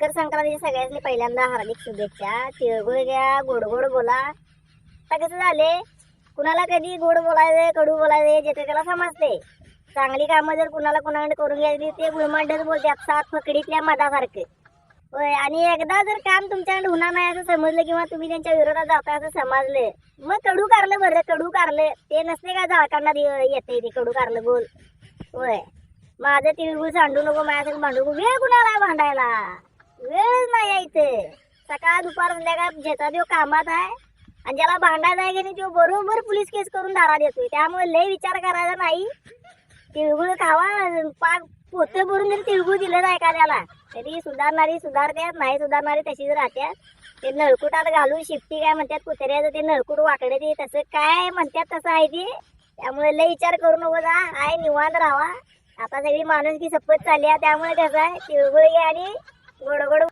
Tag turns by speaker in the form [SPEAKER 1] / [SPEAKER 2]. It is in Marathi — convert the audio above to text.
[SPEAKER 1] मकर संक्रांतीच्या सगळ्यांनी पहिल्यांदा हार्दिक शुभेच्छा. तिळगुळ घ्या गोड गोड बोला. आता कसं झाले? कुणाला कधी गोड बोलायचं कडू बोलायचं जे ते त्याला समजते चांगली कामं जर कुणाला कुणाकडे करून घ्यायची ते गुळमांडच बोलतात सात फकडीतल्या मधासारखं. होय आणि एकदा जर काम तुमच्याकडे होणार नाही असं समजलं किंवा तुम्ही त्यांच्या विरोधात जाता असं समजलं मग कडू कारलं बरं कडू कारलं. ते नसते का झाळकांना येते ते कडू कारलं बोल. होय. माझं तिळगुळ सांडू नको माझ्यासाठी भांडू नको. वेळ कुणाला भांडायला? वेळ नाही आहे इथे. सकाळ दुपार संध्याकाळ ज्याचा देव कामात आहे आणि ज्याला भांडायचा आहे की नाही तो बरोबर पोलीस केस करून धारा देतोय. त्यामुळे लय विचार करायचा नाही. तिळगुळ खावा पाक पोते भरून जरी तिळगुळ दिलं ना एखाद्याला तरी सुधारणारी सुधारत्यात नाही सुधारणारी तशीच राहतात ते नळकुटात घालून शिफ्टी काय म्हणतात कुत्र्याचं ते नळकुट वाकडे ते तसं काय म्हणतात तसं आहे ते. त्यामुळे लय विचार करू नको जा आहे निवांत राहा. आता सगळी माणूस की सपत चालली आहे त्यामुळे कसं आहे तिळगुळ घे आणि गोड गोड